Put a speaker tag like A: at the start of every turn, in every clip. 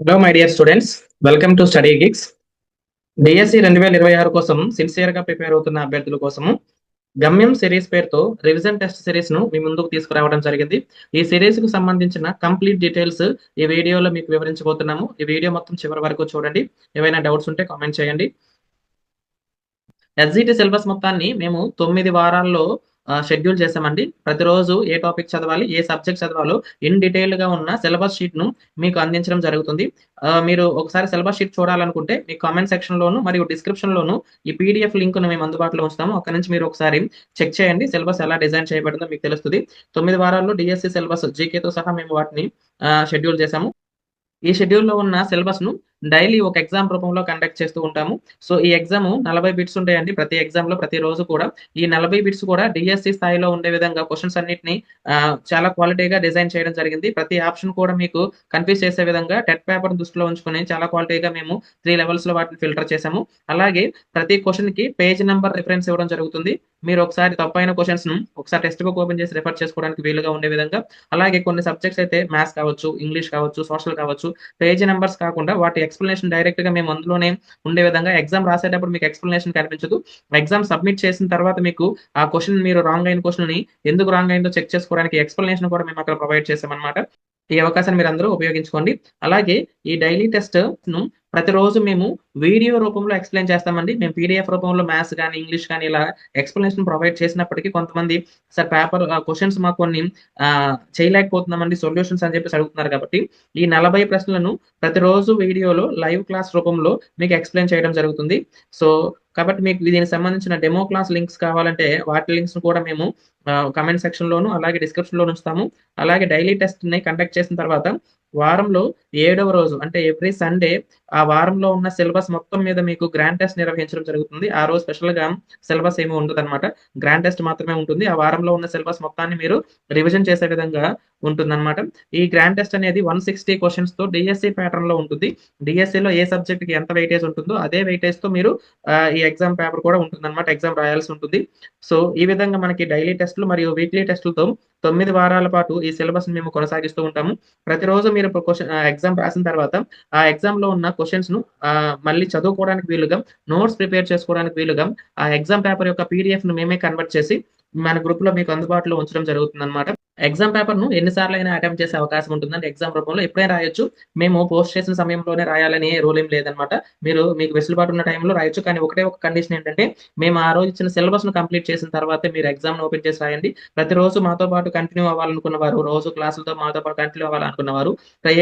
A: Hello my dear students welcome to study geeks DSC రెండు వేల ఇరవై ఆరు కోసం సిన్సియర్గా ప్రిపేర్ అవుతున్న అభ్యర్థుల కోసము గమ్యం సిరీస్ పేరుతో రివిజన్ టెస్ట్ సిరీస్ను మీ ముందుకు తీసుకురావడం జరిగింది. ఈ సిరీస్కు సంబంధించిన కంప్లీట్ డీటెయిల్స్ ఈ వీడియోలో మీకు వివరించబోతున్నాము. ఈ వీడియో మొత్తం చివరి వరకు చూడండి. ఏవైనా డౌట్స్ ఉంటే కామెంట్ చేయండి. ఎస్జిటి సిలబస్ మొత్తాన్ని మేము తొమ్మిది వారాల్లో షెడ్యూల్ చేసామండి ప్రతిరోజు ఏ టాపిక్ చదవాలి ఏ సబ్జెక్ట్ చదవాలో ఇన్ డీటెయిల్గా ఉన్న సిలబస్ షీట్ను మీకు అందించడం జరుగుతుంది. మీరు ఒకసారి సిలబస్ షీట్ చూడాలనుకుంటే మీ కామెంట్ సెక్షన్ లోను మరియు డిస్క్రిప్షన్ లోను ఈ పీడిఎఫ్ లింక్ను మేము అందుబాటులో ఉంచుతాము. అక్కడ నుంచి మీరు ఒకసారి చెక్ చేయండి సిలబస్ ఎలా డిజైన్ చేయబడిందో మీకు తెలుస్తుంది. తొమ్మిది వారాల్లో డిఎస్సి సిలబస్ జీకేతో సహా మేము వాటిని షెడ్యూల్ చేసాము ఈ షెడ్యూల్లో ఉన్న సిలబస్ను డైలీ ఒక ఎగ్జామ్ రూపంలో కండక్ట్ చేస్తూ ఉంటాము. సో ఈ ఎగ్జామ్ నలభై బిట్స్ ఉంటాయండి. ప్రతి ఎగ్జామ్లో ప్రతి రోజు కూడా. ఈ నలభై బిట్స్ కూడా డిఎస్సి స్థాయిలో ఉండే విధంగా క్వశ్చన్స్ అన్నిటిని చాలా క్వాలిటీగా డిజైన్ చేయడం జరిగింది. ప్రతి ఆప్షన్ కూడా మీకు కన్ఫ్యూజ్ చేసే విధంగా టెట్ పేపర్ దృష్టిలో ఉంచుకొని చాలా క్వాలిటీగా మేము త్రీ లెవెల్స్లో వాటిని ఫిల్టర్ చేసాము. అలాగే ప్రతి క్వశ్చన్కి పేజ్ నెంబర్ రిఫరెన్స్ ఇవ్వడం జరుగుతుంది. మీరు ఒకసారి తప్పైన క్వశ్చన్స్ను ఒకసారి టెక్స్ట్ బుక్ ఓపెన్ చేసి రిఫర్ చేసుకోవడానికి వీలుగా ఉండే విధంగా. అలాగే కొన్ని సబ్జెక్ట్స్ అయితే మ్యాథ్స్ కావచ్చు ఇంగ్లీష్ కావచ్చు సోషల్ కావచ్చు పేజ్ నెంబర్స్ కాకుండా వాటి ఎక్స్ప్లెనేషన్ డైరెక్ట్గా మేము అందులోనే ఉండే విధంగా ఎగ్జామ్ రాసేటప్పుడు మీకు ఎక్స్ప్లెనేషన్ కనిపించదు. ఎగ్జామ్ సబ్మిట్ చేసిన తర్వాత మీకు ఆ క్వశ్చన్ మీరు రాంగ్ అయిన క్వశ్చన్ని ఎందుకు రాంగ్ అయిందో చెక్ చేసుకోవడానికి ఎక్స్ప్లెనేషన్ కూడా మేము అక్కడ ప్రొవైడ్ చేసామన్నమాట ఈ అవకాశాన్ని మీరు అందరూ ఉపయోగించుకోండి. అలాగే ఈ డైలీ టెస్ట్ను ప్రతిరోజు మేము వీడియో రూపంలో ఎక్స్ప్లెయిన్ చేస్తామండి. మేము పీడిఎఫ్ రూపంలో మ్యాథ్స్ కానీ ఇంగ్లీష్ కానీ ఇలా ఎక్స్ప్లెనేషన్ ప్రొవైడ్ చేసినప్పటికీ కొంతమంది సార్ పేపర్ క్వశ్చన్స్ మాకు కొన్ని చేయలేకపోతున్నామండి సొల్యూషన్స్ అని చెప్పేసి అడుగుతున్నారు కాబట్టి ఈ నలభై ప్రశ్నలను ప్రతిరోజు వీడియోలో లైవ్ క్లాస్ రూపంలో మీకు ఎక్స్ప్లెయిన్ చేయడం జరుగుతుంది. సో కాబట్టి మీకు దీనికి సంబంధించిన డెమో క్లాస్ లింక్స్ కావాలంటే వాటి లింక్స్ కూడా మేము కమెంట్ సెక్షన్ లోను అలాగే డిస్క్రిప్షన్ లోను ఉంచుతాము. అలాగే డైలీ టెస్ట్ని కండక్ట్ చేసిన తర్వాత వారంలో ఏడవ రోజు అంటే ఎవ్రీ సండే ఆ వారంలో ఉన్న సిలబస్ మొత్తం మీద మీకు గ్రాండ్ టెస్ట్ నిర్వహించడం జరుగుతుంది. ఆ రోజు స్పెషల్గా సిలబస్ ఏమీ ఉండదు అనమాట గ్రాండ్ టెస్ట్ మాత్రమే ఉంటుంది. ఆ వారంలో ఉన్న సిలబస్ మొత్తాన్ని మీరు రివిజన్ చేసే విధంగా ఉంటుంది ఈ గ్రాండ్ టెస్ట్ అనేది వన్ సిక్స్టీ క్వశ్చన్స్తో డిఎస్సి ప్యాటర్న్లో ఉంటుంది. DSE లో ఏ సబ్జెక్ట్కి ఎంత వెయిటేజ్ ఉంటుందో అదే వెయిటేజ్తో మీరు ఈ ఎగ్జామ్ పేపర్ కూడా ఉంటుంది అనమాట ఎగ్జామ్ రాయాల్సి ఉంటుంది. సో ఈ విధంగా మనకి డైలీ టెస్టులు మరియు వీక్లీ టెస్టులతో తొమ్మిది వారాల పాటు ఈ సిలబస్ మేము కొనసాగిస్తూ ఉంటాము. ప్రతిరోజు మీరు క్వశ్చన్ ఎగ్జామ్ రాసిన తర్వాత ఆ ఎగ్జామ్లో ఉన్న క్వశ్చన్స్ను ఆ, మళ్ళీ చదువుకోవడానికి వీలుగా నోట్స్ ప్రిపేర్ చేసుకోవడానికి వీలుగా ఆ ఎగ్జామ్ పేపర్ యొక్క పీడిఎఫ్ను మేమే కన్వర్ట్ చేసి మన గ్రూప్లో మీకు అందుబాటులో ఉంచడం జరుగుతుంది అనమాట ఎగ్జామ్ పేపర్ను ఎన్నిసార్లు అయినా అటెంప్ట్ చేసే అవకాశం ఉంటుందండి. ఎగ్జామ్ రూపంలో ఎప్పుడైనా రాయొచ్చు. మేము పోస్ట్ చేసిన సమయంలోనే రాయాలని రూల్ ఏం లేదనమాట మీరు మీకు వెసులుబాటు ఉన్న టైంలో రాయొచ్చు. కానీ ఒకటే ఒక కండిషన్ ఏంటంటే మేము ఆ రోజు ఇచ్చిన సిలబస్ను కంప్లీట్ చేసిన తర్వాత మీరు ఎగ్జామ్ ఓపెన్ చేసి రాయండి. ప్రతిరోజు మాతో పాటు కంటిన్యూ అవ్వాలనుకున్న వారు రోజు క్లాసులతో మాతో పాటు కంటిన్యూ అవ్వాలనుకున్న వారు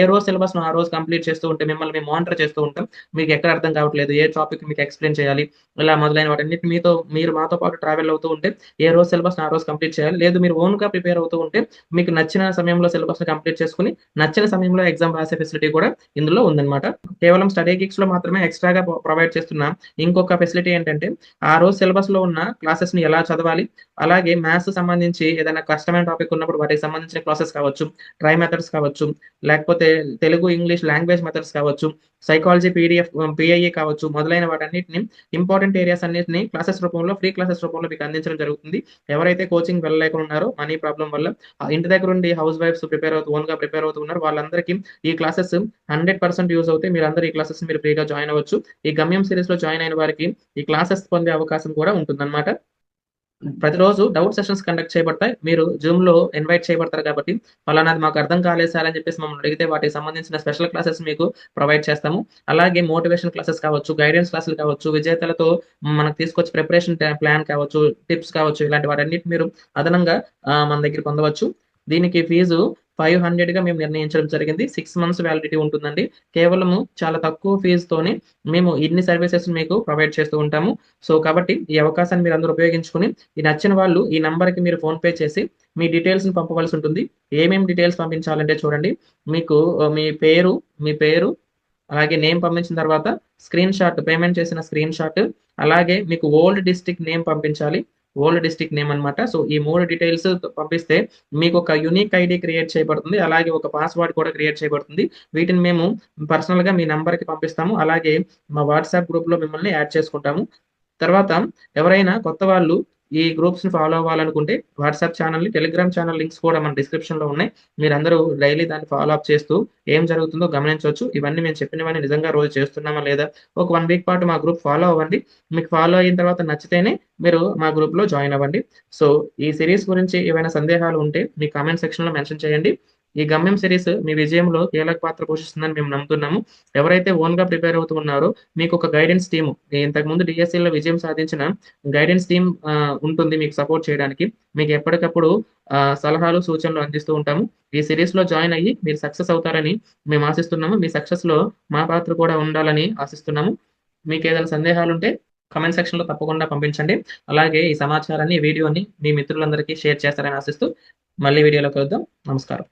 A: ఏ రోజు సిలబస్ను ఆ రోజు కంప్లీట్ చేస్తూ ఉంటే మిమ్మల్ని మేము మానిటర్ చేస్తూ ఉంటాం. మీకు ఎక్కడ అర్థం కావట్లేదు ఏ టాపిక్ మీకు ఎక్స్ప్లెయిన్ చేయాలి ఇలా మొదలైన వాటన్నిటి మీతో మీరు మాతో పాటు ట్రావెల్ అవుతూ ఉంటే ఏ రోజు సిలబస్ ఆ రోజు కంప్లీట్ చేయాలి. లేదు మీరు ఓన్గా ప్రిపేర్ అవుతూ ఉంటే మీకు నచ్చిన సమయంలో సిలబస్ కంప్లీట్ చేసుకుని నచ్చిన సమయంలో ఎగ్జామ్ రాసే ఫెసిలిటీ కూడా ఇందులో ఉందన్నమాట. కేవలం స్టడీ గిక్స్లో మాత్రమే ఎక్స్ట్రాగా ప్రొవైడ్ చేస్తున్న. ఇంకొక ఫెసిలిటీ ఏంటంటే ఆ రోజు సిలబస్లో ఉన్న క్లాసెస్ని ఎలా చదవాలి? అలాగే మ్యాథ్స్ సంబంధించి ఏదైనా కష్టమైన టాపిక్ ఉన్నప్పుడు వాటికి సంబంధించిన క్లాసెస్ కావచ్చు ట్రై మెథడ్స్ కావచ్చు లేకపోతే తెలుగు ఇంగ్లీష్ లాంగ్వేజ్ మెథడ్స్ కావచ్చు psychology PDF P I A కావచ్చు మొదలైన వాటన్నిటిని ఇంపార్టెంట్ ఏరియాస్ అన్నిటిని క్లాసెస్ రూపంలో ఫ్రీ క్లాసెస్ రూపంలో మీకు అందించడం జరుగుతుంది. ఎవరైతే కోచింగ్ వెళ్ళలేకుండా ఉన్నారో మనీ ప్రాబ్లం వల్ల ఇంటి దగ్గర ఉండి హౌస్ వైఫ్స్ ప్రిపేర్ అవుతూ ఓన్గా ప్రిపేర్ అవుతున్నారు వాళ్ళందరికీ ఈ క్లాసెస్ హండ్రెడ్ పర్సెంట్ యూజ్ అవుతాయి. మీరు అందరూ ఈ క్లాసెస్ మీరు ఫ్రీగా జాయిన్ అవ్వచ్చు. ఈ గమ్యం సిరీస్లో జాయిన్ అయిన వారికి ఈ క్లాసెస్ పొందే అవకాశం కూడా ఉంటుందన్నమాట. ప్రతిరోజు డౌట్ సెషన్స్ కండక్ట్ చేయబడతాయి. మీరు జూమ్లో ఇన్వైట్ చేయబడతారు కాబట్టి ఫలానాది మాకు అర్థం కాలేదు సార్ అని చెప్పేసి మమ్మల్ని అడిగితే వాటికి సంబంధించిన స్పెషల్ క్లాసెస్ మీకు ప్రొవైడ్ చేస్తాము. అలాగే మోటివేషన్ క్లాసెస్ కావచ్చు గైడెన్స్ క్లాసులు కావచ్చు విజేతలతో మనకు తీసుకొచ్చి ప్రిపరేషన్ ప్లాన్ కావచ్చు టిప్స్ కావచ్చు ఇలాంటి వాటన్నిటి మీరు అదనంగా మన దగ్గర పొందవచ్చు. దీనికి ఫీజు ఫైవ్ హండ్రెడ్గా మేము నిర్ణయించడం జరిగింది. సిక్స్ మంత్స్ వ్యాలిడిటీ ఉంటుందండి. కేవలము చాలా తక్కువ ఫీజుతోనే మేము ఇన్ని సర్వీసెస్ మీకు ప్రొవైడ్ చేస్తూ ఉంటాము. సో కాబట్టి ఈ అవకాశాన్ని మీరు అందరూ ఉపయోగించుకుని ఈ నచ్చిన వాళ్ళు ఈ నంబర్కి మీరు ఫోన్ పే చేసి మీ డీటెయిల్స్ని పంపవలసి ఉంటుంది. ఏమేమి డీటెయిల్స్ పంపించాలంటే చూడండి. మీకు మీ పేరు మీ పేరు అలాగే నేమ్ పంపించిన తర్వాత స్క్రీన్ షాట్ పేమెంట్ చేసిన స్క్రీన్ షాట్ అలాగే మీకు ఓల్డ్ డిస్ట్రిక్ట్ నేమ్ పంపించాలి. ఓల్డ్ డిస్ట్రిక్ట్ నేమ్ అనమాట సో ఈ మూడు డీటెయిల్స్ పంపిస్తే మీకు ఒక యూనిక్ ఐడి క్రియేట్ చేయబడుతుంది. అలాగే ఒక పాస్వర్డ్ కూడా క్రియేట్ చేయబడుతుంది. వీటిని మేము పర్సనల్గా మీ నంబర్కి పంపిస్తాము. అలాగే మా వాట్సాప్ గ్రూప్లో మిమ్మల్ని యాడ్ చేసుకుంటాము. తర్వాత ఎవరైనా కొత్త వాళ్ళు ఈ గ్రూప్స్‌ని ఫాలో అవ్వాలనుకుంటే వాట్సాప్ ఛానల్‌ని, టెలిగ్రామ్ ఛానల్ లింక్స్ కూడా మన డిస్క్రిప్షన్‌లో ఉన్నాయి. మీరందరూ డైలీ దాన్ని ఫాలో అప్ చేస్తూ ఏం జరుగుతుందో గమనించవచ్చు ఇవన్నీ మేము చెప్పినవన్నీ నిజంగా రోజు చేస్తున్నామా లేదా ఒక వన్ వీక్ పాటు మా గ్రూప్ ఫాలో అవ్వండి. మీకు ఫాలో అయిన తర్వాత నచ్చితేనే మీరు మా గ్రూప్‌లో జాయిన్ అవ్వండి. సో, ఈ సిరీస్ గురించి ఏవైనా సందేహాలు ఉంటే మీ కామెంట్ సెక్షన్‌లో మెన్షన్ చేయండి. ఈ గమ్యం సిరీస్ మీ విజయంలో కీలక పాత్ర పోషిస్తుందని మేము నమ్ముతున్నాము. ఎవరైతే ఓన్‌గా ప్రిపేర్ అవుతున్నారో మీకు ఒక గైడెన్స్ టీము ఇంతకుముందు డీఎస్సీలో విజయం సాధించిన గైడెన్స్ టీమ్ ఉంటుంది మీకు సపోర్ట్ చేయడానికి. మీకు ఎప్పటికప్పుడు సలహాలు, సూచనలు అందిస్తూ ఉంటాము. ఈ సీరీస్‌లో జాయిన్ అయ్యి మీరు సక్సెస్ అవుతారని మేము ఆశిస్తున్నాము. మీ సక్సెస్లో మా పాత్ర కూడా ఉండాలని ఆశిస్తున్నాము. మీకు ఏదైనా సందేహాలు ఉంటే కమెంట్ సెక్షన్ సెక్షన్‌లో తప్పకుండా పంపించండి. అలాగే ఈ సమాచారాన్ని, వీడియోని మీ మిత్రులందరికీ షేర్ చేస్తారని ఆశిస్తూ మళ్ళీ వీడియోలో కలుద్దాం. నమస్కారం.